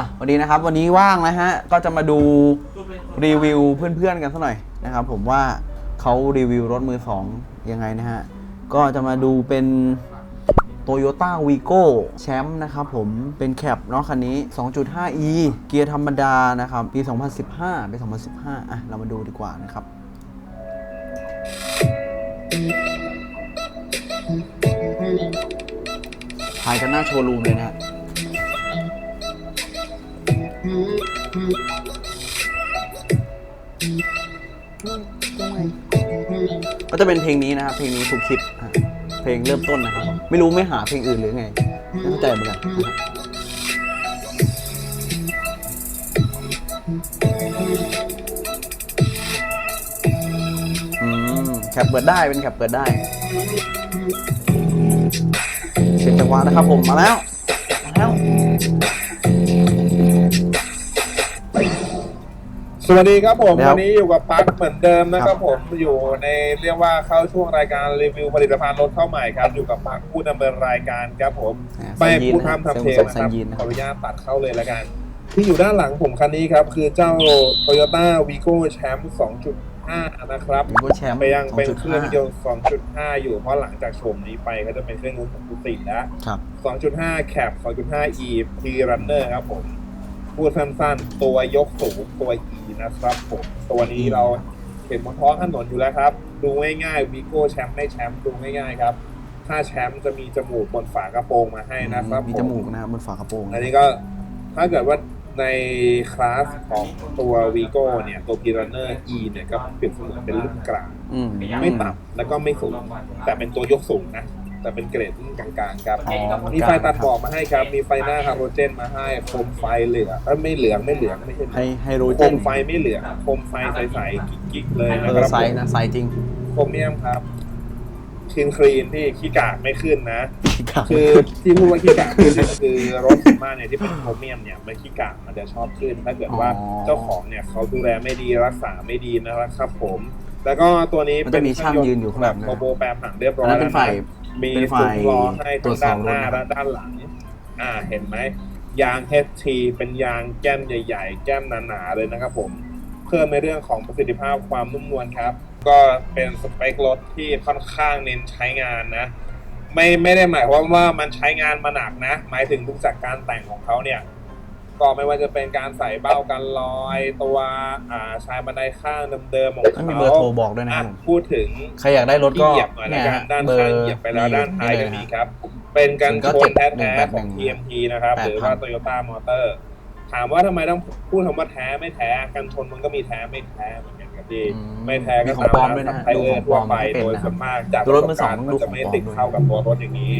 อะวันนี้นะครับวันนี้ว่างนะฮะก็จะมาดูรีวิวเพื่อนๆกันสักหน่อยนะครับ ผมว่าเขารีวิวรถมือสองยังไงนะฮะก็จะมาดูเป็น Toyota Vigo แชมป์นะครับผมเป็นแคปเนาะคันนี้ 2.5e เกียร์ธรรมดานะครับ ปี 2015ปี2015 อะ เรามาดูดีกว่านะครับ ถ่ายกันหน้าโชว์รูมเลยนะฮะ ก็จะเป็นเพลงนี้นะครับ เพลงนี้ทุกคลิปอะเพลงเริ่มต้นนะครับ ไม่รู้ไม่หาเพลงอื่นหรือไงไม่เข้าใจเหมือนกันนะครับอืมแคปเปิดได้เป็นแคปเปิดได้เสียงจังหวะนะครับผมมาแล้ว มาแล้ว สวัสดีครับผมครับวันนี้อยู่กับปั๊กเหมือนเดิมนะคครัรับบผมอยู่ในเรียกว่าเข้าช่วงรายการรีวิวผลิตภัณฑ์รถเข้าใหม่ครับ อยู่กับปั๊กผู้ดำเนินรายการครับผมอ่าไม่ใส่ยีนพูดนะครับทำทำเพลงใส่นะใส่ครับยีนนะขคอรับ อนุญาตตัดเข้าเลยละกัน ที่อยู่ด้านหลังผมคันนี้ครับ คือเจ้า Toyota Vigo Champ 2.5 นะครับมีก็แชมป์ไปยังเป็นเครื่องย2.5นต์ 2.5 อยู่เพราะหลังจากชมนี้ไปเขาจะเป็นเครื่องยนต์2.4แล้ว ครับ 2.5 Cap 2.5 E P Runner ครับผม พูดสั้นๆ ตัวยกสูงตัว E นะครับผมตัวนี้เราเห็นบนท้องถนนอยู่แล้วครับ ดูง่ายๆวีโก้แชมป์ไม่แชมป์ดูง่ายๆครับ ถ้าแชมป์จะมีจมูกบนฝากระโปรงมาให้นะครับมีผจมูกนะครับบนฝากระโปรง อันนี้ก็ถ้าเกิดว่าในคลาสของตัววีโก้เนี่ย ตัว P Runner E เนี่ยก็เปรียบเสมือนเป็นรุ่นกลางอืมไม่ต่ำแล้วก็ไม่สูง แต่เป็นตัวยกสูงนะ แต่เป็นเกรดรุ่นกลางๆครับ อ๋อ มีไฟตัดหมอกมาให้ครับ มีไฟหน้าฮาโลเจนมาให้โคมไฟเหลืองเอ้ยไม่เหลืองไม่เหลืองไม่ใช่เหลืไฮองไฮโดรโคเจนมไฟไม่เหลืองโคมไฟใสๆกิ๊กๆเลยเอนะคอรับไซส์นะไซส์จริงโครเมียมครับคลีนคลีนที่ขี้กากไม่ขึ้นนะ ครับ คือที่พูดว่าขี้กากขึ้นเนี่ยคือรถส่วนมากเนี่ยที่เป็นโครเมียมเนี่ยมันขี้กากมันจะชอบขึ้น ถ้าเกิดว่าอ๋อเจ้าของเนี่ยเขาดูแลไม่ดีรักษาไม่ดีนะครับผม แล้วก็ตัวนี้มันจะมีช่างยืนอยู่ข้างหลังนะโคโบแปรผังเรียบร้อัอนยนั้นเป็นฝ่ายมีเป็นฝูฝ่าย งล้อให้ตรทั้วจงสอด้าบนหน้ารถนะครับและด้านหลัง อ่าเห็นไหม ยาง HT เป็นยางแก้มใหญ่ ๆ แก้มหนาๆเลยนะครับผม เพิ่มในเรื่องของประสิทธิภาพความนุ่มนวลครับ ก็เป็นสเปครถที่ค่อนข้างเน้นใช้งานนะ ไม่ไม่ได้หมายความว่ามันใช้งานมาหนักนะ หมายถึงทุกจากการแต่งของเขาเนี่ย ก็ไม่ว่าจะเป็นการใส่เบ้ากันลอยตัวอ่าชายบันไดข้างเดิมๆของไม่เขามีเบอร์โทรบอกด้วยนะคอะรับผมพูดถึงใครอยากได้รถก็เหยียบหน่อยละเนี่ยกันฮะด้านเบอข้างร์เหยียบไปแล้วด้านท้ายก็เลมีนะครับ เป็นกันชน097แท้ๆของ181 TMT นะครับ หรือว่า8,000 Toyota Motor ถามว่าทำไมต้องพูดคำว่าแท้ไม่แท้กันชนมันก็มีแท้ไม่แท้เหมือน กันครับพี่อืมไม่แท้มีก็ของปลอมด้วยนะไทยเออร์ทั่วไปดูโดของปลอมยส่วนมากจากดูรถมือสองประสบการณ์ต้องดูมันจะไม่ของปลอมติดเข้ากับตัวรถอย่างนี้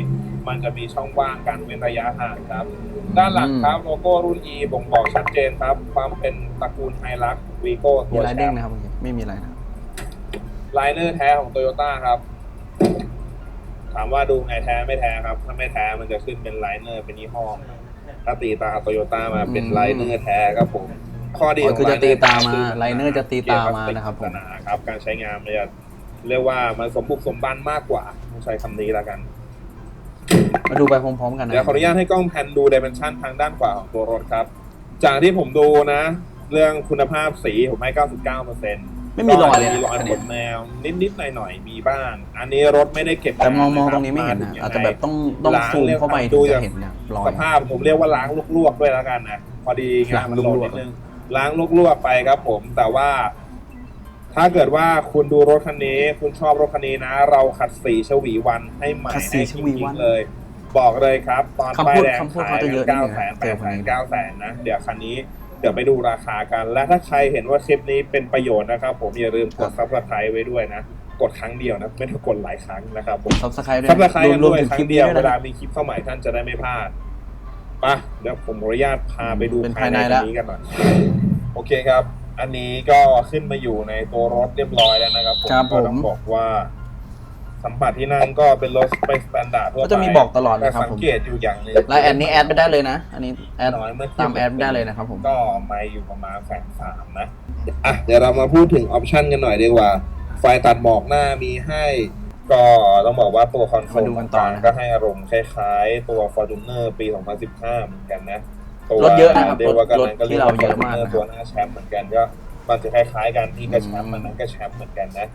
มันจะมีช่องว่างกันเว้นระยะห่างครับ ด้านหลังครับโลโก้รุ่น E บ่งบอกชัดเจนครับ ความเป็นตระกูลไฮรักวีโก้มีตัวลายแชเด้งมป์นะครับไม่มีอะไรนะครับไลเนอร์แท้ของโตโยต้าครับถามว่าดูไงแท้ไม่แท้ครับ ถ้าไม่แท้มันจะขึ้นเป็นไลเนอร์เป็นยี่ห้อถ้าตีตาโตโยต้ามาเป็นอืมไลเนอร์แท้ครับผม ข้อดีของคือจะ Liner ตีตามาคือไลเนอร์จะตีตามานะครับผมหนาครับ การใช้งานมันจะเรียกว่ามันสมบุกสมบันมากกว่าต้องใช้คำนี้แล้วกัน มาดูไปพร้อมๆกันนะเดี๋ยวขออนุญาตให้กล้องแพนดูดิเมนชันทางด้านขวาของตัวรถครับ จากที่ผมดูนะ เรื่องคุณภาพสีผมให้ 99เปอร์เซ็นต์ไม่มีรอยเลยมีรอยนะขนแนวนิดๆหน่อยๆมีบ้าง อันนี้รถไม่ได้เก็บแต่มองมองาตรงนี้ไม่เห็นถึนะงยังงอาจจะแบบต้องต้องล้างซูมเข้าไปดูถึงจาจะกเห็นเนี่ยรอยสภาพผมเรียกว่าล้างลวกๆด้วยแล้วกันนะพอดีงานมันโหลดนิดนึง ล้างลวกๆไปครับ ผมแต่ว่า ถ้าเกิดว่าคุณดูรถคันนี้ คุณชอบรถคันนี้นะ เราขัดสีชวีวันให้ใหม่ขัดสีให้ชจวีริวังนๆเลย บอกเลยครับ ตอนคำป้าพูยดแดงคำพูดขายเขาจะเยอะนิดเก้านึงแสนะนแปเจอดคแสนนนี้เก้าแสนนะ เดี๋ยวคันนี้เดี๋ยวไปดูราคากัน และถ้าใครเห็นว่าคลิปนี้เป็นประโยชน์นะครับ ผมอย่าลืมกดซับสไครต์ไว้ด้วยนะ กดครั้งเดียวนะไม่ต้องกดหลายครั้งนะครับผม ซับสไครต์ด้วยซับสไครต์กันรวมด้วยถึงครั้คลิปงเดีนี้ยวด้วยเวนะ ลามีคลิปเข้าใหม่ท่านจะได้ไม่พลาดไปะเดี๋ยวผมขออนุญาตพาไปดูเป็นภายในภายในคัละนนี้กันหน่อยโอเคครับ อันนี้ก็ขึ้นมาอยู่ในตัวรถเรียบร้อยแล้วนะครับผมครับก็ต้องผมบอกว่า สัมผัสที่นั่งก็เป็นรถสเปคสแตนดาร์ดทั่วไปก็จะมีบอกตลอดแต่นะครับสังผมเกตอยู่อย่างหนึงไลน์แอดนี้แอดไม่ได้เลยนะ อันนี้แอดน้อยเมื่อเทียบตามแอดไม่ได้เลยนะครับผม ก็ไม่อยู่ประมาณแสนสามนะอะเดี๋ยวเรามาพูดถึงออปชันกันหน่อยดีกว่า ไฟตัดหมอกหน้ามีให้ ก็ต้องบอกว่าตัวคอนโซลมาดูกันต่อนะครับ ก็ให้อารมณ์คล้ายๆ ตัว Fortuner ปี 2015 เหมือนกันนะ ตัวรถเยอะนะครับเดียวกันรถนั้นก็ที่เราเยอะมากนะครับ ตัวหน้าแชมป์เหมือนกันก็มันจะคล้ายๆกันนี่ก็แชมป์มันนั้นก็แชมป์เหมือนกันนะ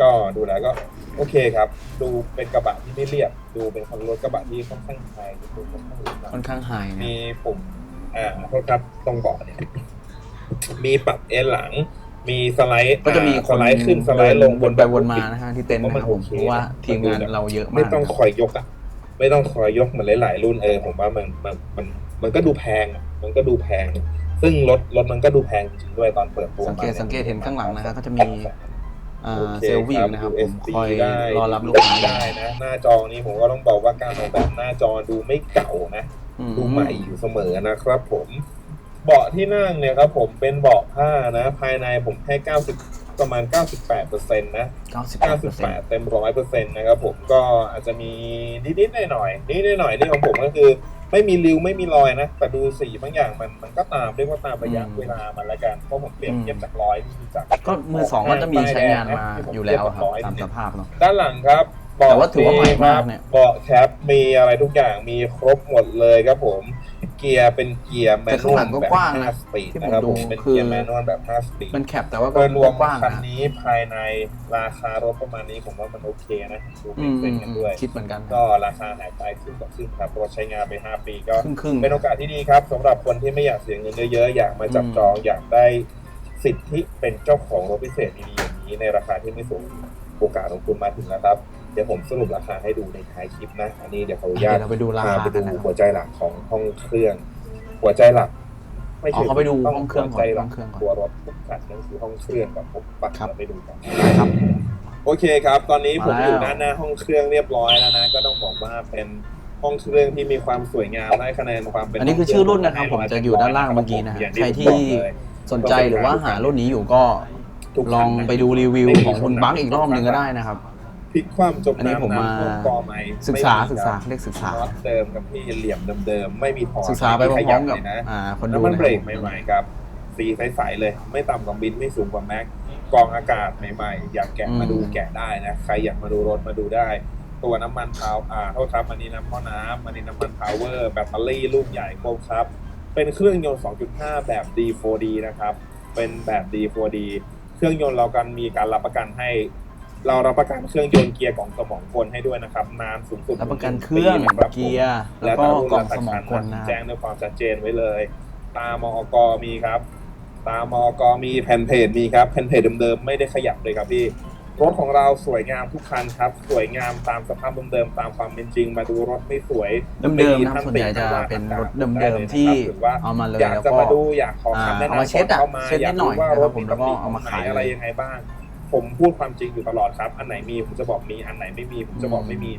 ก็ดูแล้วก็โอเคครับ ดูเป็นกระบะที่ไม่เรียบ ดูเป็นคนรถกระบะที่ค่อนข้างไฮดูค่อนข้างหรูหรา ค่อนข้างไฮนะมีปุ่ม อ่าโทษครับ ตรงเบาะเนี่ย มีปรับเอนหลัง มีสไลด์ก็จะมีอ่าคสนไลด์ขึ้นสไลด์ลงวนไปวนมานะฮะที่เต็นท์นะครับผมโอเคเพราะว่าทีมงานเราเยอะมากไม่ต้องครับคอยยกอะไม่ต้องคอยยกเหมือนหลาย ๆ รุ่นเออผมว่ามันมันมันมันก็ดูแพงอะมันก็ดูแพง ซึ่งรถรถมันก็ดูแพงจริงๆด้วยตอนเปิดตัวสังเกตมานี่ยสังเกตเห็นข้างหลังนะฮะก็จะมีอ่าโอคเซลวิ่งนะครับผม USB คอยได้รอรับลูกค้าได้นะ หน้าจอนี้ผมก็ต้องบอกว่าการออกแบบหน้าจอดูไม่เก่านะอืดูใหม่อยู่เสมอนะครับผม เบาะที่นั่งเนี่ยครับผมเป็นเบาะผ้านะ ภายในผมให้ 90 ประมาณ 98%นะเก้าสิบแปดเปอร์เซ็นต์98เต็ม100%นะครับผมก็อาจจะมีนิดๆหน่อยๆนิดๆหน่อยๆนี่ของผมก็คือ ไม่มีริ้วไม่มีรอยนะ แต่ดูสีบางอย่างมันมันก็ตามเรียกว่าตามระยะเวลามันละกันเพราะผมเปรียบเทียบจากร้อยที่จากก็มือสองก็จะมีใช้งานมาอยู่แล้วครับตามสภาพเนาะด้านหลังครับแต่ว่าถือว่าใหม่มากเนี่ยเบาะแคปมีอะไรทุกอย่างมีครบหมดเลยครับผม เกียร์เป็นเกียร์แมนแต่นข้างวหลัลงก็แบบกว้างนะ5สปีดที่ผมนะครับดูผมเป็นคือ เกียร์แมนนวลแบบ5สปีดมันแคปแต่ว่าโดยรวมกว้างคันนะนี้ภายในราคารถประมาณนี้ผมว่ามันโอเคนะดูอืไม่มเซ็งกันด้วย คิดเหมือนกัน ก็ราคาหายไปครึ่งต่อครึ่งครับรถใช้งานไป 5 ปีก็ ครึ่งครึ่งๆเป็นโอกาสที่ดีครับสำหรับคนที่ไม่อยากเสียเงินเยอะๆ อยากมาจับจองอยากได้สิทธิเป็นเจ้าของรถพิเศษดีๆอย่างนี้ในราคาที่ไม่สูงโอกาสของคุณมาถึงแล้วครับ เดี๋ยวผมสรุปราคาให้ดูในท้ายคลิปนะ อันนี้เดี๋ยวขออนุญาตเดี๋ยวเราไปดูราพาคาไปกัดูนนะครับหัวใจหลักของห้องเครื่อง หัวใจหลักอ๋อเขาไปดูห้องเครื่องก่อนหัวใจหลักห้องเครื่องก่อน ตัวรถทุกคันนั่นคือห้องเครื่องกับผมปักครับ เราไปดูกัน ครับ โอเคครับ ตอนนี้ผมมาแล้ว อยู่ด้านหน้าห้องเครื่องเรียบร้อยแล้วนะ ก็ต้องบอกว่าเป็นห้องเครื่องที่มีความสวยงามได้คะแนนความเป็นอันนี้คือชื่อรุ่นนะครับ ผมจะอยู่ด้านล่างเมื่อกี้นะฮะอย่างใครผมที่บอกเลยสนใจหรือว่าหารุ่นนี้อยู่ก็ทุกคันนะลองไปดูรีวิวของคุณบังอีกรอบหนึ่งก็ได้นะครับ พลิกคว่ำจมอันนี้ผมน้ำมา น้ำท่วมกอไม้ศึกษาไม่มีศึกษาครับเรียกศึกษา น็อตเดิมกับที่เหลี่ยมเดิมๆไม่มีถอดศึกษาไปพม่มีขร้ยัอมๆกับเลยนะ อ่าคนดูน้ำมันนะเบรกครับใหม่ๆครับสีใสๆเลย ไม่ต่ำกว่าบินไม่สูงกว่าแม็กกรองอากาศใหม่ๆ อยากแกะมาดูแกะได้นะ ใครอยากมาดูรถมาดูได้ ตัวน้ำมันพาวอ่าโทษครับอันนี้น้ำหม้อน้ำอันนี้น้ำมันพาวเวอร์แบตเตอรี่ลูกใหญ่ครบครับ เป็นเครื่องยนต์ 2.5 แบบ D4D นะครับ เป็นแบบ D4D เครื่องยนต์เรากันมีการรับประกันให้ เรารับประกันเครื่องยนต์เกียร์กล่องสมองกลให้ด้วยนะครับนานสูงสุดรับประกันเครื่องปีนะครับผมเกียร์แล้วก็กล่องสมองกลนะแจ้งด้วยความชัดเจนไว้เลย ตามอกมีครับ ตามอกมีแผ่นเพจมีครับแผ่นเพจเดิมๆไม่ได้ขยับเลยครับพี่รถของเราสวยงามทุกคันครับ สวยงามตามสภาพเดิมๆตามความเป็นจริง มาดูรถไม่สวยเดิมๆนะครับส่วนใหญ่จะเป็นรถเดิมๆที่เอามาเลยอยากแล้วจะก็มาดูอยากขอคำแนะอ่าเอานำมาเช็ดอะเข้ามาเช็ดนิดหน่อยากรู้ว่านะครับผมแล้วก็เอามาขายรถตรงไหนอะไรยังไงบ้าง ผมพูดความจริงอยู่ตลอดครับ อันไหนมีผมจะบอกมี อันไหนไม่มีผมจะบอกไม่มี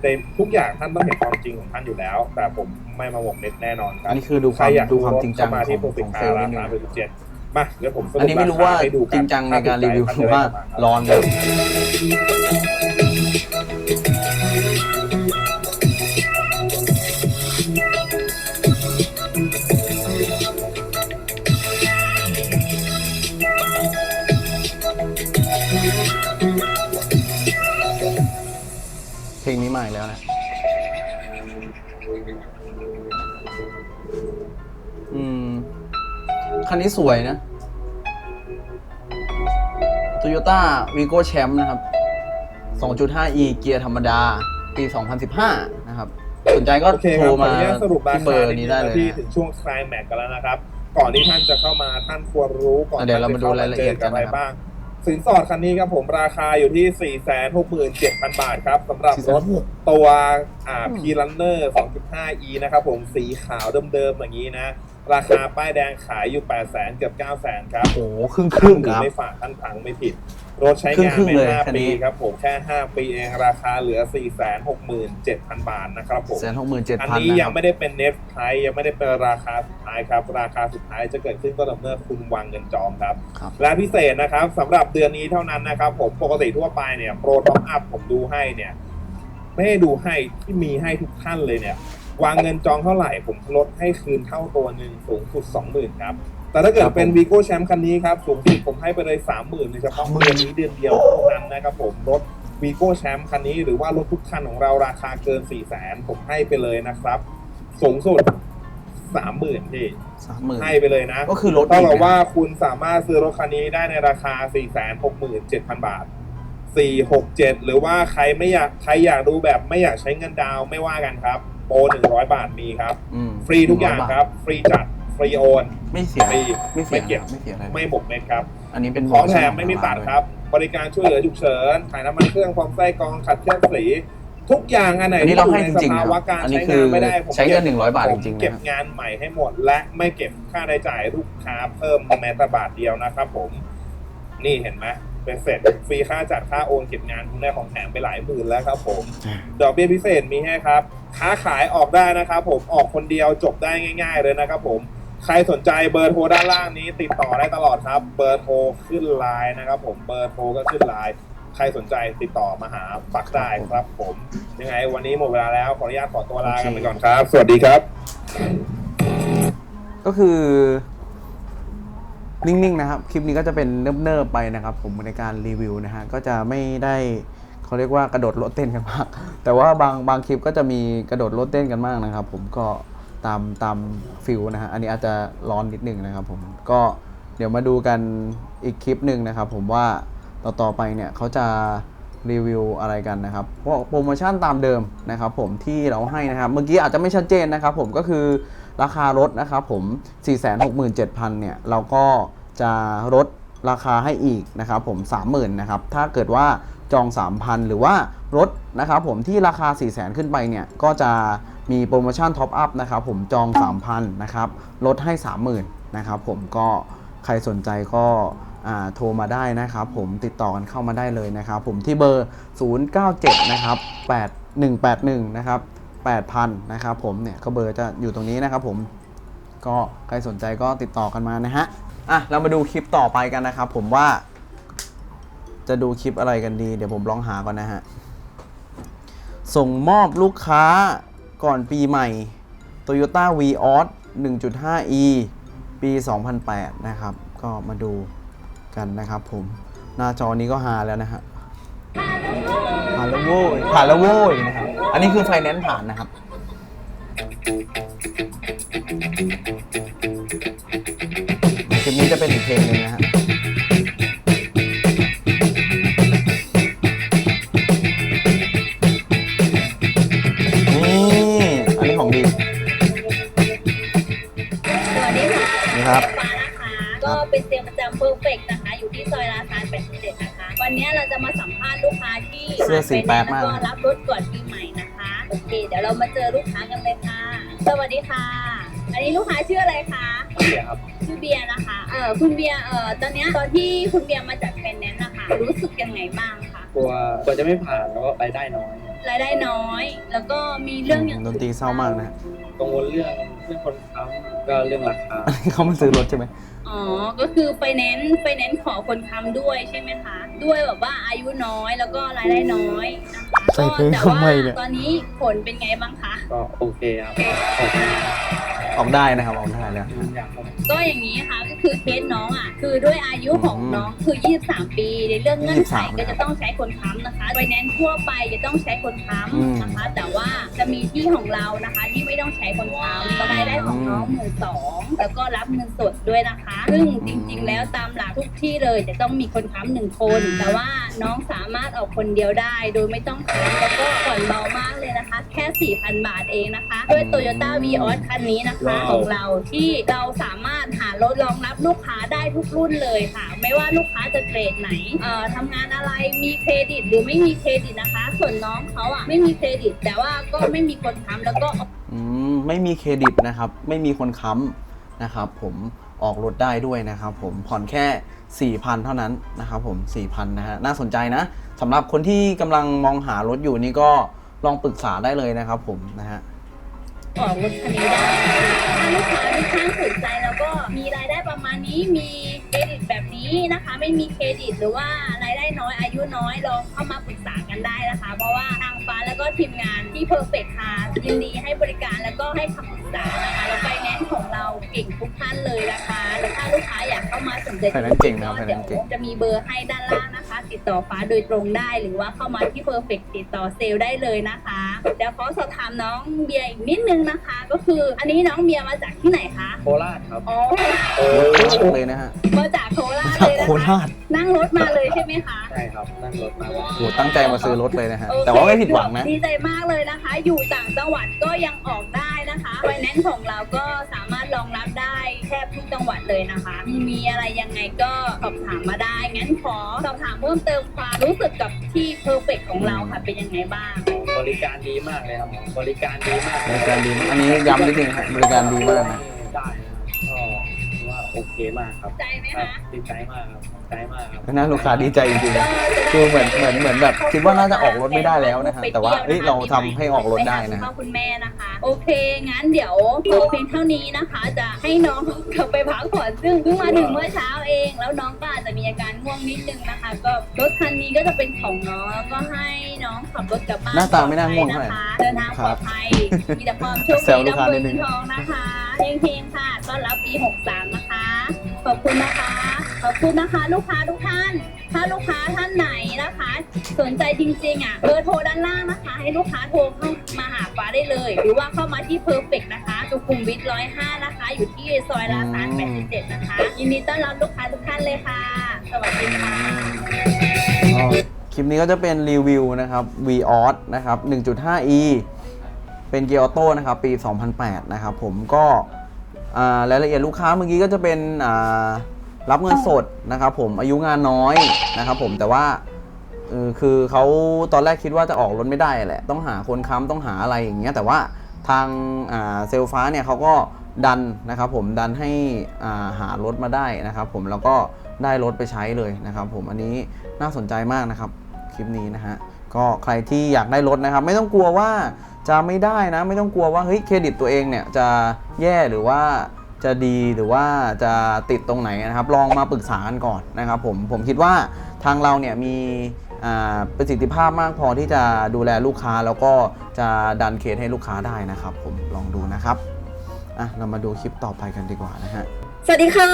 แต่ทุกอย่างท่านต้องเห็นความจริงของท่านอยู่แล้ว แต่ผมไม่มาบอกเน็ตแน่นอนครัอับนนี้คือดูคใครวามอยากดูดูความจริงจังเข้ามาขที่องโปรขติองคาเซลล์รานิดนึคางเป็นเจ็ดมาเดี๋ยวผมสรุปอันนี้ไม่รู้ว่าคให้ดูกันจริงจังในการรีวิวหรือว่าร้ร้ออนนเลย ลงนี้มาอีกแล้วนะ อืม คันนี้สวยนะ Toyota Vigo Champ นะครับ 2.5e เกียร์ธรรมดา ปี 2015 นะครับ สนใจก็โอเคโทครรับขอมาอนุญาตสรุปราที่เบคาอร์นี้ได้เลยที่นะถึงช่วงคลายแม็กกันแล้วนะครับ ก่อนที่ท่านจะเข้ามาท่านควรรู้ก่อนอะเดี๋ยวเรามาดูรายละเอียดกันอะไรนะครับบ้าง สินสอดคันนี้ครับผมราคาอยู่ที่ 467,000 บาทครับสำหรับรถตัวอ่า P Runner 2.5e นะครับผมสีขาวเดิมๆอย่างนี้นะ ราคาป้ายแดงขายอยู่ 800,000เกือบ900,000 ครับโอ้โหครึ่งครึ่งๆครับ ไม่ฝากท่านพังไม่ผิด รถใช้ครึ่งางนๆไปเลยคัน5นี้ปีครับผมแค่5ปีเองราคาเหลือ467,000บาทนะครับผมแสนหกหมื่นเจ็ดอันพันนี้นะคยัรังบไม่ได้เป็นเน็ตไพรยังไม่ได้เป็นราคาสุดท้ายครับ ราคาสุดท้ายจะเกิดขึ้นก็ต่อเมื่อคุณวางเงินจองครับครับและพิเศษนะครับสำหรับเดือนนี้เท่านั้นนะครับผมปกติทั่วไปเนี่ยโปรท็อปอัพผมดูให้เนี่ยไม่ให้ดูให้ที่มีให้ทุกท่านเลยเนี่ยวางเงินจองเท่าไหร่ผมลดให้คืนเท่าตัวหนึ่งสูงสุดสองหมื่นครับ แต่ถ้าเกิดครับผม เป็นวีโก้แชมป์คันนี้ครับสูงสุดผมให้ไปเลยสามหมื่นในเฉพาะเดือนนี้เดือนเดียวเท่านั้นนะครับผมรถวีโก้แชมป์คันนี้หรือว่ารถทุกคันของเราราคาเกิน4ี่แสนผมให้ไปเลยนะครับสูงสุดสามหมื่นพี่สามหมื่นให้ไปเลยนะก็คือลดเท่าอีกกับนะว่าคุณสามารถซื้อรถคันนี้ได้ในราคา467,000บาท467หรือว่าใครไม่อยากใครอยากดูแบบไม่อยากใช้เงินดาวน์ไม่ว่ากันครับโปร100บาทมีครับ อืมฟรีทุกอย่างครับ ฟรีจัด ฟรีโอนไม่เสียฟรีไม่เสีไม่ยเก็บไม่เสียอะไรไม่หมกเม็ดครับ อันนี้เป็นของแถมโปรโชั่นไม่มีตัดของครับ บริการช่วยเหลือฉุกเฉินขายน้ำมันเครื่องพร้อมไส้กรองขัดเคลือบสีทุกอย่างอันไหนอันนี้ที่เราอยู่ให้ในจริสงๆภาวะนะการอันนี้ใช้คืงาอนไม่ได้ผมใช้เงินก็บ100บาทผมจริงๆเก็บนะครับงานใหม่ให้หมด และไม่เก็บค่าใช้จ่ายลูกค้าเพิ่มแม้แต่บาทเดียวนะครับ ผม นี่เห็นไหมเป็นเสร็จฟรีค่าจัดค่าโอนเก็บงานคุณได้ของแถมไปหลายหมื่นแล้วครับผมดอกเบี้ยพิเศษมีให้ครับ ค้าขายออกได้นะครับผมออกคนเดียวจบได้ง่าย ๆ เลยนะครับผม ใครสนใจเบอร์โทรด้านล่างนี้ ติดต่อได้ตลอดครับ เบอร์โทรขึ้นไลน์นะครับผมเบอร์โทรก็ขึ้นไลน์ใครสนใจติดต่อมาหาปักได้ครับ ผมยังไงวันนี้หมดเวลาแล้วขออนุญาตขอตัวลากันไปก่อนครับ สวัสดีครับ ก็คือ นิ่งๆนะครับ คลิปนี้ก็จะเป็นเนิบๆไปนะครับ ผมในการรีวิวนะฮะก็จะไม่ได้เขาเรียกว่ากระโดดโลดเต้นกันมาก แต่ว่าบางบางคลิปก็จะมีกระโดดโลดเต้นกันมากนะครับ ผมก็ ตามตามฟิลนะฮะ อันนี้อาจจะร้อนนิดนึงนะครับผมก็เดี๋ยวมาดูกันอีกคลิปหนึ่งนะครับผมว่าต่อต่อไปเนี่ยเขาจะรีวิวอะไรกันนะครับเพราะโปรโมชั่นตามเดิมนะครับผมที่เราให้นะครับเมื่อกี้อาจจะไม่ชัดเจนนะครับผมก็คือราคารถนะครับผม 467,000 เนี่ย เราก็จะลดราคาให้อีกนะครับผม 30,000 นะครับ ถ้าเกิดว่าจอง 3,000 หรือว่ารถนะครับผมที่ราคา 400,000 ขึ้นไปเนี่ย ก็จะ มีโปรโมชั่นท็อปอัพนะครับผมจอง 3,000นะครับลดให้ 30,000นะครับผมก็ใครสนใจก็โทรมาได้นะครับผมติดต่อกันเข้ามาได้เลยนะครับผมที่เบอร์ 097 นะครับ 8181 นะครับ 8,000 นะครับผมเนี่ยก็เบอร์จะอยู่ตรงนี้นะครับผมก็ใครสนใจก็ติดต่อกันมานะฮะอะเรามาดูคลิปต่อไปกันนะครับผมว่า จะดูคลิปอะไรกันดี เดี๋ยวผมลองหาก่อนนะฮะส่งมอบลูกค้า ก่อนปีใหม่ Toyota v i o s 1.5e ปี 2008 นะครับ ก็มาดูกันนะครับผม หน้าจอนี้ก็หาแล้วนะฮะผ่านแล้วโว้ยผ่านแล้วโว้ยนะครับ อันนี้คือไฟแนนซ์ผ่านนะครับ คลิปนี้จะเป็นอีกเพลงหนึ่งนะฮะ ค่ะนี่ครับฟ้านะคะ ก็เป็นเซลล์ประจำเพอร์เฟกนะคะ อยู่ที่ซอยลาซาน81นะคะ วันนี้เราจะมาสัมภาษณ์ลูกค้าที่เสื้อสีแปลกมาก แล้วก็รับรถก่อนปีใหม่นะคะ โอเค เดี๋ยวเรามาเจอลูกค้ากันเลยค่ะ สวัสดีค่ะ อันนี้ลูกค้าชื่ออะไรคะ เบียร์ครับ ชื่อเบียร์นะคะ เออคุณเบียร์เออตอนเนี้ยตอนที่คุณเบียร์มาจัดไฟแนนซ์นะคะ รู้สึกยังไงบ้างคะ กลัวกลัวจะไม่ผ่านแล้วก็รายได้น้อย รายได้น้อย แล้วก็มีเรื่องอย่าง ดนตรีเศร้ามากนะฮะ กังวลเรื่องเรื่องคนค้ำก็เรื่องราคา เขามาซื้อรถใช่ไหม อ๋อ ก็คือไฟแนนซ์ไฟแนนซ์ขอคนค้ำด้วยใช่ไหมคะ ด้วยแบบว่าอายุน้อยแล้วก็รายได้น้อยนะคะใส่ก็เพลงแต่ทำว่าไมเนี่ย ตอนนี้ผลเป็นไงบ้างคะ ก็โอเคครับขอบคุณออกได้นะครับออกได้แล้วอยากครับก็อย่างนี้ค่ะก็คือเคสน้องอะ คือด้วยอายุของอืมน้องคือ 23 ปี ในเรื่องเงื่อนไข23ก็จะต้องใช้คนค้ำนะคะไฟแนนซ์ทั่วไปจะต้องใช้คนค้อืมำนะคะ แต่ว่าจะมีที่ของเรานะคะที่ไม่ต้องใช้คนค้ำก็รายได้ของน้องหมื่นสองแล้วก็รับเงินสดด้วยนะคะ ซึ่งจริงๆ แล้วตามหลักทุกที่เลยจะต้องมีคนค้ำหนึ่งคน แต่ว่าน้องสามารถออกคนเดียวได้ โดยไม่ต้องค้ำแล้วก็ผ่อนเบามากเลยนะคะ แค่ 4,000 บาทเองนะคะ ด้วย Toyota v ีออสคันนี้นะคะว้าวของเราที่เราสามารถหารถรองรับลูกค้าได้ทุกรุ่นเลยค่ะ ไม่ว่าลูกค้าจะเกรดไหนเอ่อทำงานอะไรมีเครดิตหรือไม่มีเครดิตนะคะ ส่วนน้องเขาอะไม่มีเครดิต แต่ว่าก็ไม่มีคนค้ำแล้วก็ อืมไม่มีเครดิตนะครับ ไม่มีคนค้ำนะครับผม ออกรถได้ด้วยนะครับผมผ่อนแค่ 4,000 เท่านั้นนะครับผม 4,000 นะฮะน่าสนใจนะสำหรับคนที่กำลังมองหารถอยู่นี่ก็ลองปรึกษาได้เลยนะครับผมนะฮะ ออกรถคันนี้ได้ถ้าลูกค้าทุกท่านสนใจแล้วก็มีรายได้ประมาณนี้มีเครดิตแบบนี้นะคะ ไม่มีเครดิตหรือว่ารายได้น้อยอายุน้อยลองเข้ามาปรึกษากันได้นะคะ เพราะว่าทางฟ้าแล้วก็ทีมงานที่ Perfect Car ยินดีให้บริการแล้วก็ให้คำปรึกษานะคะแล้วไฟแนนซ์ของเราเก่งทุกท่านเลยนะคะแล้วถ้าลูกค้าอยากเข้ามาสนใจก่งนะครับไฟแนเดี๋ยวจะมีเบอร์ให้ด้านล่างนะคะ ติดต่อฟ้าโดยตรงได้ หรือว่าเข้ามาที่ Perfect ติดต่อเซลล์ได้เลยนะคะเดี๋ยวขอสอบถามน้องเบียร์อีกนิดนึงนะคะ ก็คืออันนี้น้องเบียร์มาจากที่ไหนคะโคราชครับอ๋อโอ้โคราชเลยนะฮะมาจากโคราชจากเลยนะโคคะราชนั่งรถมาเลยใช่ไหมคะใช่ครับนั่งรถมาโหตั้งใจมาซื้อรถเลยนะฮะ โอเคแต่ว่าไม่ผิดหวังนะ ดีใจมากเลยนะคะ อยู่ต่างจังหวัดก็ยังออกได้นะคะไฟแนนซ์ของเราก็สามารถรองรับได้แทบทุกจังหวัดเลยนะคะ มีอะไรยังไงก็สอบถามมาได้งั้นขอสอบถามเพิ่มเติมความรู้สึกกับที่เพอร์เฟกของเราค่ะเป็นยังไงบ้าง บริการดีมากเลยครับบริการดีมากบริการดีมากอันนี้ย้ำนิดนึงฮะบริการดีมากนะได้นะครับก็ว่าโอเคมากครับใจไหมครับคะดีใจมากครับดี ใจมากครับน่าลูกค้าดีใจจริงๆนะคือเหมือนเหมือนเหมือนแบบคิดว่าน่าจะออกรถไม่ได้แล้วนะครับแต่ว่าเอ้ยเราทำให้ออกรถได้นะไปฮะหาคุณพ่อคุณแม่นะคะ โอเค งั้นเดี๋ยวขอเพียงเท่านี้นะคะ จะให้น้องกลับไปพักผ่อนซึ่งเพิ่งมาถึงเมื่อเช้าเอง แล้วน้องก็อาจจะมีอาการง่วงนิดนึงนะคะ ก็รถคันนี้ก็จะเป็นของน้องแล้วก็ให้น้องขับรถกลับบ้านหน้าตาไม่น่าง่วงเท่าไหร่นะคะเดินทางปลอดภัยมีแต่ความโชคแซดีวลูกค้านิร่ำรวยดนึเงิงนทองนะคะเพลงๆค่ะต้อนรับปี 63 นะคะ ขอบคุณนะคะ ขอบคุณนะคะลูกค้าทุกท่าน ถ้าลูกค้าท่านไหนนะคะ สนใจจริงๆอะเบอร์โทรด้านล่างนะคะ ให้ลูกค้าโทรเข้ามาหาฟ้าได้เลย หรือว่าเข้ามาที่ Perfect นะคะสุขุมวิท105นะคะ อยู่ที่ซอยลาซาน87นะคะยินดีต้อนรับลูกค้าทุกท่านเลยค่ะ สวัสดีค่ะก็คลิปนี้ก็จะเป็นรีวิวนะครับ v o s นะครับ 1.5e เป็นเกียร์ออโต้นะครับ ปี 2008 นะครับ ผมก็อ่ารายละเอียดลูกค้าเมื่อกี้ก็จะเป็นอ่า รับเงินสดนะครับผมอายุงานน้อยนะครับผมแต่ว่าคือเขาตอนแรกคิดว่าจะออกรถไม่ได้แหละต้องหาคนค้ำต้องหาอะไรอย่างเงี้ยแต่ว่าทางาเซลฟ้าเนี่ยเขาก็ดันนะครับผมดันให้าหารถมาได้นะครับผมแล้วก็ได้รถไปใช้เลยนะครับผมอันนี้น่าสนใจมากนะครับคลิปนี้นะฮะก็ใครที่อยากได้รถนะครับ ไม่ต้องกลัวว่าจะไม่ได้นะ ไม่ต้องกลัวว่าเฮ้ยเครดิตตัวเองเนี่ยจะแย่หรือว่า จะดีหรือว่าจะติดตรงไหนนะครับ ลองมาปรึกษากันก่อนนะครับผมผมคิดว่าทางเราเนี่ยมีประสิทธิภาพมากพอที่จะดูแลลูกค้าแล้วก็จะดันเคสให้ลูกค้าได้นะครับ ผมลองดูนะครับอะเรามาดูคลิปต่อไปกันดีกว่านะฮะสวัสดีค่ะ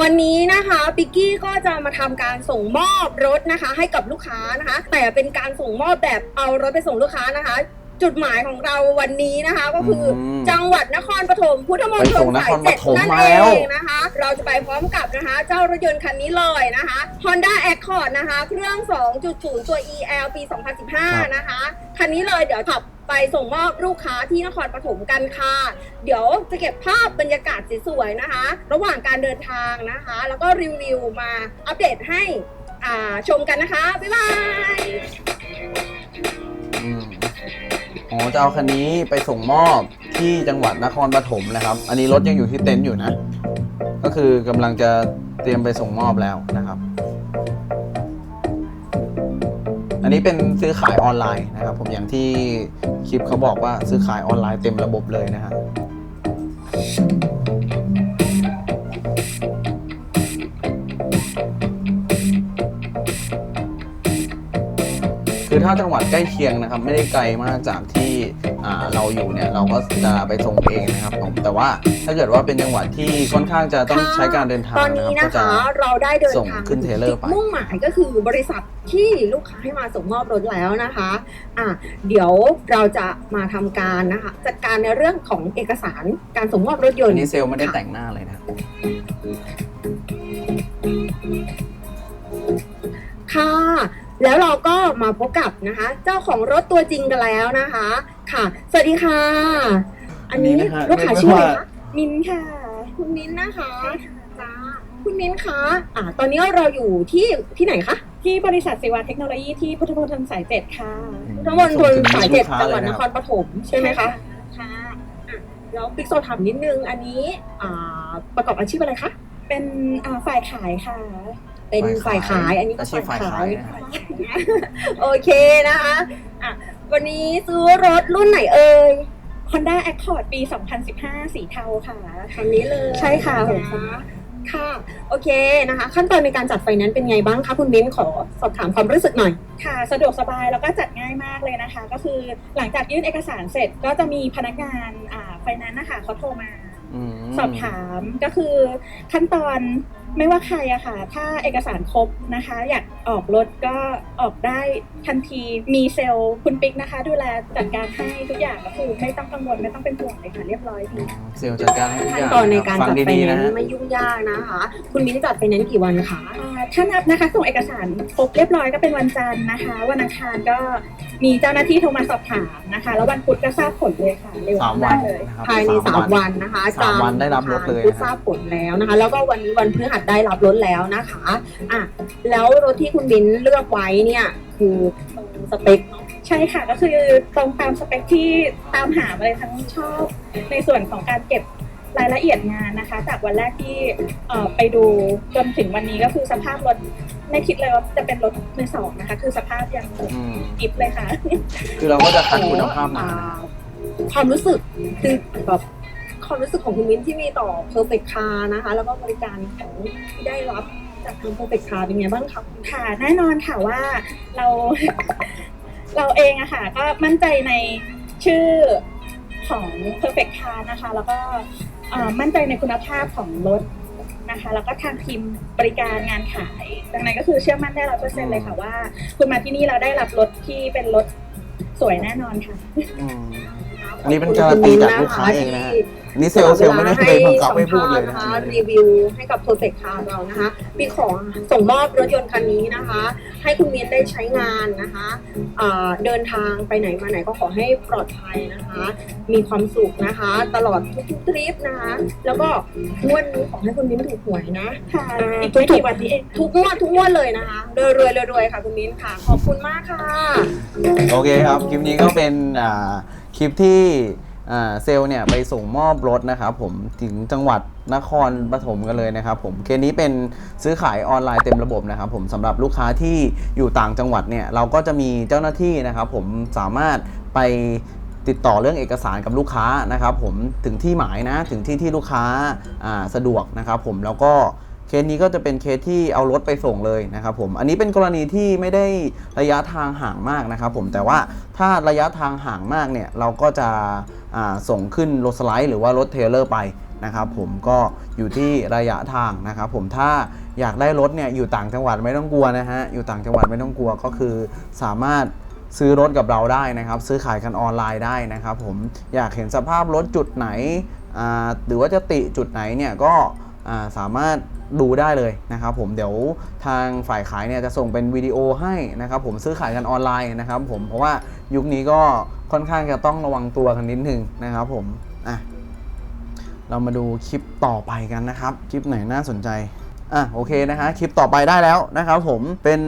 วันนี้นะคะปิกกี้ก็จะมาทำการส่งมอบรถนะคะ ให้กับลูกค้านะคะ แต่เป็นการส่งมอบแบบเอารถไปส่งลูกค้านะคะ จุดหมายของเราวันนี้นะคะ ก็คืออมจังหวัดนครปฐมพุทธมณไปฑส่ลงนสาคยรปเจ็ดฐมนั่นมาเอแล้ว งนะคะ เราจะไปพร้อมกับนะคะ เจ้ารถยนต์คันนี้เลยนะคะ Honda Accord นะคะ เครื่อง 2.0 ตัว EL ปี 2015 นะคะ คันนี้เลยเดี๋ยวขับไปส่งมอบลูกค้าที่นครปฐมกันค่ะ เดี๋ยวจะเก็บภาพบรรยากาศสวยๆนะคะ ระหว่างการเดินทางนะคะ แล้วก็รีวิวมาอัปเดตให้อ่าชมกันนะคะ บ๊ายบาย อืม อ๋อจะเอาคันนี้ไปส่งมอบที่จังหวัดนครปฐมนะครับ อันนี้รถยังอยู่ที่เต็นท์อยู่นะ ก็คือกำลังจะเตรียมไปส่งมอบแล้วนะครับ อันนี้เป็นซื้อขายออนไลน์นะครับ ผมอย่างที่คลิปเขาบอกว่าซื้อขายออนไลน์เต็มระบบเลยนะฮะคือถ้าจังหวัดใกล้เคียงนะครับ ไม่ได้ไกลมากจากที่ เราอยู่เนี่ยเราก็จะไปส่งเองนะครับผมแต่ว่าถ้าเกิดว่าเป็นจังหวัดที่ค่อนข้างจะต้องใช้การเดินทางตอนนะนี้ครับนะก็จะคะเราได้เดินส่งทางขึ้นเทรลเลอร์ไป มุ่งหมายก็คือบริษัทที่ลูกค้าให้มาส่งมอบรถแล้วนะคะอะเดี๋ยวเราจะมาทำการนะคะจัดการในเรื่องของเอกสารการส่งมอบรถยนอันต์ นี้เซลล์ไม่ได้ค่ะแต่งหน้าเลยนะค่ะ แล้วเราก็มาพบกับนะคะ เจ้าของรถตัวจริงกันแล้วนะคะ ค่ะ สวัสดีค่ะ อันนี้อันนี้นะฮะลูกค้าเรียกชื่ออะไรว่าคะมินค่ะ คุณมินนะคะจ้าคุณมินคะอ่าตอนนี้เราอยู่ที่ที่ไหนคะที่บริษัทศิวาเทคโนโลยีที่พุทธมณฑลสายเจ็ดค่ะทั้งบนทนสายเจ็ดส่งจังถึหวัดลูนกคค้ารเลยปนะครับฐมใช่ไหมคะค่ะแล้วปิ๊กโซถามนิดนึงอันนี้อ่าประกอบอาชีพอะไรคะ เป็นอ่าฝ่ายขายค่ะ เป็นฝ่ายขาย อันนี้ก็อาชีพฝ่ายขายนะฮะโอเคนะคะอะวันนี้ซื้อรถรุ่นไหนเอ่ย Honda Accord ปี 2015 สีเทาค่ะคันนี้เลย ใช่ค่ะนค่ะ โอเคนะคะ ขั้นตอนในการจัดไฟแนนซ์เป็นไงบ้างคะคุณมิ้นขอสอบถามความรู้สึกหน่อย ค่ะ สะดวกสบายแล้วก็จัดง่ายมากเลยนะคะ ก็คือหลังจากยื่นเอกสารเสร็จก็จะมีพนักงานอ่าไฟแนนซ์นะคะเขาโทรมาอืม สอบถามก็คือขั้นตอน ไม่ว่าใครอะค่ะ ถ้าเอกสารครบนะคะ อยากออกรถก็ออกได้ทันที มีเซลล์คุณปิ๊กนะคะ ดูแลจัดการให้ทุกอย่างก็คือไม่ต้องกังวลไม่ต้องเป็นห่วงเลยค่ะเรียบร้อยดีเซลล์จัดการให้ทุกอขั้นย่างตอนในการฟังจัดไฟดีแนๆนะนฮะซ์ไม่ยุ่งยากนะคะ คุณมิ้นจัดไฟแนนซ์กี่วันคะ อ่าถ้านับนะคะส่งเอกสารครบเรียบร้อยก็เป็นวันจันทร์นะคะ วันอังคารก็มีเจ้าหน้าที่โทรมาสอบถามนะคะ แล้ววันพุธก็ทราบผลเลยค่ะเร็วสามวัมานกเลย นะครับภายในสามวันนะคะสามวันได้รับรถเลยพุทนะทราบผลแล้วนะคะ แล้วก็วันนี้วันพฤหัสได้รับรถแล้วนะคะอะแล้วรถที่คุณมิ้นเลือกไว้เนี่ยคือตรงสเปคเนาะใช่ค่ะก็คือตรงตามสเปคที่ตามหามาเลยทั้งชอบ ในส่วนของการเก็บรายละเอียดงานนะคะ จากวันแรกที่เอ่อไปดูจนถึงวันนี้ก็คือสภาพรถไม่คิดเลยว่าจะเป็นรถมือสองนะคะ คือสภาพยังอืมกิฟเลยค่ะ คือเราก็จะคัดคุณภาพมาอ่ความรู้สึกคือแบบ ความรู้สึกของคุณมิ้นที่มีต่อ Perfect Car นะคะ แล้วก็บริการของที่ได้รับจากทาง Perfect Car เป็นไงบ้างครับค่ะ แน่นอนค่ะว่าเรา เราเองอะค่ะ ก็มั่นใจในชื่อของ Perfect Car นะคะ แล้วก็เอ่อมั่นใจในคุณภาพของรถนะคะ แล้วก็ทางทีมบริการงานขาย ดังนั้นก็คือเชื่อมั่นได้ร้อยเปอร์เซ็นต์เลยค่ะว่า คุณมาที่นี่เราได้รับรถที่เป็นรถสวยแน่นอนค่ะ อืมอันนี้เป็นการันตีจากลูกค้าเองนะฮะอันนี้เซลล์เซลล์ไม่ได้ไปบังคับให้พูดเลยนะให้สัมภาษณ์นะคะรีวิวให้กับ Perfect Car เรานะคะ มีของส่งมอบรถยนต์คันนี้นะคะ ให้คุณมิ้นได้ใช้งานนะคะอ่าเดินทางไปไหนมาไหนก็ขอให้ปลอดภัยนะคะ มีความสุขนะคะ ตลอดทุกๆทริปนะคะ แล้วก็งวดนี้ขอให้คุณมิ้นถูกหวยนะค่ะอ่าอีกไม่กี่วันนี้เองทุกงวดทุกงวดเลยนะคะรวยรวยรวยๆค่ะคุณมิ้นค่ะ ขอบคุณมากค่ะ โอเคครับคลิปนี้ก็เป็นอ่า คลิปที่เซลเนี่ยไปส่งมอบรถนะครับผมถึงจังหวัดนครปฐมกันเลยนะครับผมเคสนี้เป็นซื้อขายออนไลน์เต็มระบบนะครับผมสำหรับลูกค้าที่อยู่ต่างจังหวัดเนี่ยเราก็จะมีเจ้าหน้าที่นะครับผมสามารถไปติดต่อเรื่องเอกสารกับลูกค้านะครับผมถึงที่หมายนะถึงที่ที่ลูกค้าสะดวกนะครับผมแล้วก็ เคสนี้ก็จะเป็นเคสที่เอารถไปส่งเลยนะครับผมอันนี้เป็นกรณีที่ไม่ได้ระยะทางห่างมากนะครับผมแต่ว่าถ้าระยะทางห่างมากเนี่ยเราก็จะส่งขึ้นรถสไลด์หรือว่ารถเทลเลอร์ไปนะครับผมก็อยู่ที่ระยะทางนะครับผมถ้าอยากได้รถเนี่ยอยู่ต่างจังหวัดไม่ต้องกลัวนะฮะอยู่ต่างจังหวัดไม่ต้องกลัวก็คือสามารถซื้อรถกับเราได้นะครับ ซื้อขายกันออนไลน์ได้นะครับผมอยากเห็นสภาพรถจุดไหนหรือว่าจะติจุดไหนเนี่ยก็ สามารถดูได้เลยนะครับผมเดี๋ยวทางฝ่ายขายเนี่ยจะส่งเป็นวิดีโอให้นะครับผมซื้อขายกันออนไลน์นะครับผมเพราะว่ายุคนี้ก็ค่อนข้างจะต้องระวังตัวกันนิดนึงนะครับผมอะเรามาดูคลิปต่อไปกันนะครับ คลิปไหนน่าสนใจ อะโอเคนะฮะคลิปต่อไปได้แล้วนะครับผมเป็น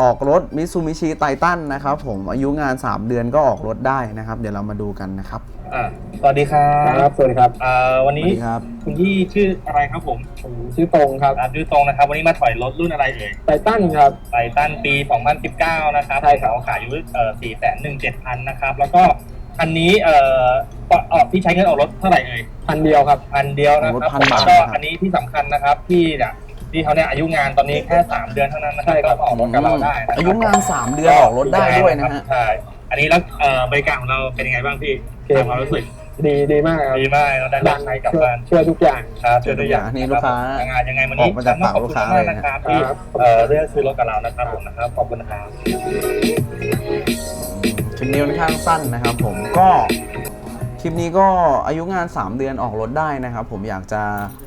ออกรถมิ t ซูมิชิไททันนะครับผมอายุงาน 3 เดือนก็ออกรถได้นะครับ เดี๋ยวเรามาดูกันนะครับ อ่าสวัสดีครับครับสวัสดีครับอ่าวันสวันี้สดีครับคุณพี่ชื่ออะไรครับผมผมชื่อตรงครับอ่าชื่อตรงนะครับ วันนี้มาถอยรถรุ่นอะไรเอ่ยไททันครับ ไททันปี 2019 นะครับใช่ครับเขาขายอยู่เอ่อ417,000 นะครับ แล้วก็อันนี้เอ่อออกพี่ใช้เงินออกรถเท่าไหร่เอ่ยพันเดียวครับ พันเดียวนะครรับถพันบาทก็นะครับ อันนี้ที่สำคัญนะครับพี่เนี่ย พี่เขาเนี่ยอายุงานตอนนี้แค่ 3 เดือนเท่านั้นนะครับใช่ครับก็ออกรถกับเราได้นะครับอายุงาน 3 เดือนออกรถได้ด้วยนะฮะ ใช่อันนี้แล้วเอ่อบริการของเราเป็นยังไงบ้างพี่โอเคตามความรู้สึกดีดีมากครับดีมากเราได้รถใช้กลับช่วยบ้านช่วยทุกอย่าง ครับช่วยตัวอย่างนี่ลูกค้างานยังไงวันนี้ออกมาจากปากลูกค้าเลยนะขอบณมนะครับที่ครับ เอ่อเลือกซื้อรถกับเรานะครับผมนะครับขอบคุณนะครับ คลิปนี้ค่อนข้างสั้นนะครับผมก็ คลิปนี้ก็อายุงาน 3 เดือนออกรถได้นะครับ ผมอยากจะ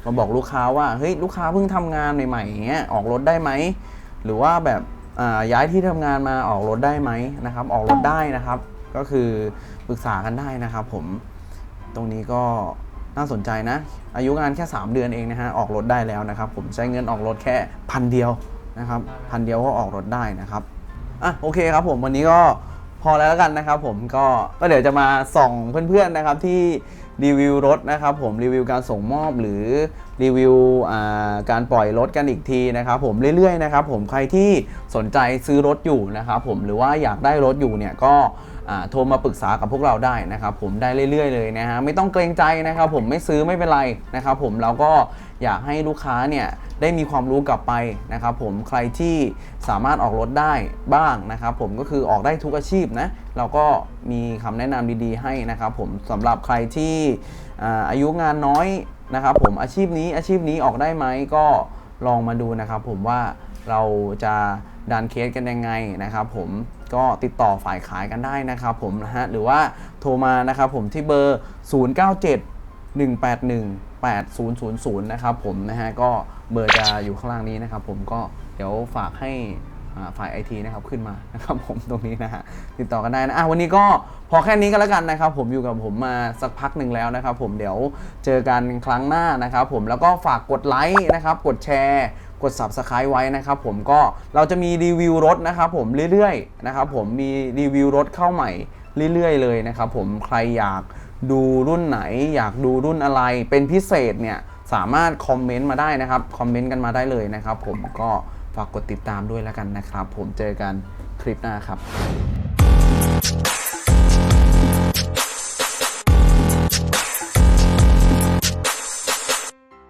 มาบอกลูกค้าว่าเฮ้ยลูกค้าเพิ่งทำงานใหม่ๆอย่างเงี้ยออกรถได้ไหมหรือว่าแบบย้ายที่ทำงานมาออกรถได้ไหมนะครับ ออกรถได้นะครับ ก็คือปรึกษากันได้นะครับ ผมตรงนี้ก็น่าสนใจนะ อายุงานแค่ 3 เดือนเองนะฮะออกรถได้แล้วนะครับ ผมใช้เงินออกรถแค่พันเดียวนะครับพันเดียวก็ออกรถได้นะครับอะโอเคครับผมวันนี้ก็ พอแล้วกันนะครับผมก็ก็เดี๋ยวจะมาส่องเพื่อนๆนะครับที่รีวิวรถนะครับผมรีวิวการส่งมอบหรือรีวิวการปล่อยรถกันอีกทีนะครับผมเรื่อยๆนะครับผมใครที่สนใจซื้อรถอยู่นะครับผมหรือว่าอยากได้รถอยู่เนี่ยก็ โทรมาปรึกษากับพวกเราได้นะครับผมได้เรื่อย ๆ เลยนะฮะไม่ต้องเกรงใจนะครับผมไม่ซื้อไม่เป็นไรนะครับผมเราก็อยากให้ลูกค้าเนี่ยได้มีความรู้กลับไปนะครับผมใครที่สามารถออกรถได้บ้างนะครับผมก็คือออกได้ทุกอาชีพนะเราก็มีคำแนะนำดีๆให้นะครับผมสำหรับใครที่อ่าอายุงานน้อยนะครับผมอาชีพนี้อาชีพนี้ออกได้ไหมก็ลองมาดูนะครับผมว่าเราจะดันเคสกันยังไงนะครับผม ก็ติดต่อฝ่ายขายกันได้นะครับผมนะฮะหรือว่าโทรมานะครับผมที่เบอร์ 097 181 8000 นะครับผมนะฮะก็เบอร์จะอยู่ข้างล่างนี้นะครับผมก็เดี๋ยวฝากให้ฝ่ายไอทีนะครับขึ้นมานะครับผมตรงนี้นะฮะติดต่อกันได้นะอะวันนี้ก็พอแค่นี้ก็แล้วกันนะครับ ผมอยู่กับผมมาสักพักหนึ่งแล้วนะครับ ผมเดี๋ยวเจอกันครั้งหน้านะครับ ผมแล้วก็ฝากกดไลค์นะครับ กดแชร์ กด subscribe ไว้นะครับผมก็เราจะมีรีวิวรถนะครับผมเรื่อยๆนะครับผมมีรีวิวรถเข้าใหม่เรื่อยๆเลยนะครับผมใครอยากดูรุ่นไหน อยากดูรุ่นอะไรเป็นพิเศษเนี่ยสามารถคอมเมนต์มาได้นะครับคอมเมนต์กันมาได้เลยนะครับผมก็ฝากกดติดตามด้วยแล้วกันนะครับ ผมเจอกันคลิปหน้าครับ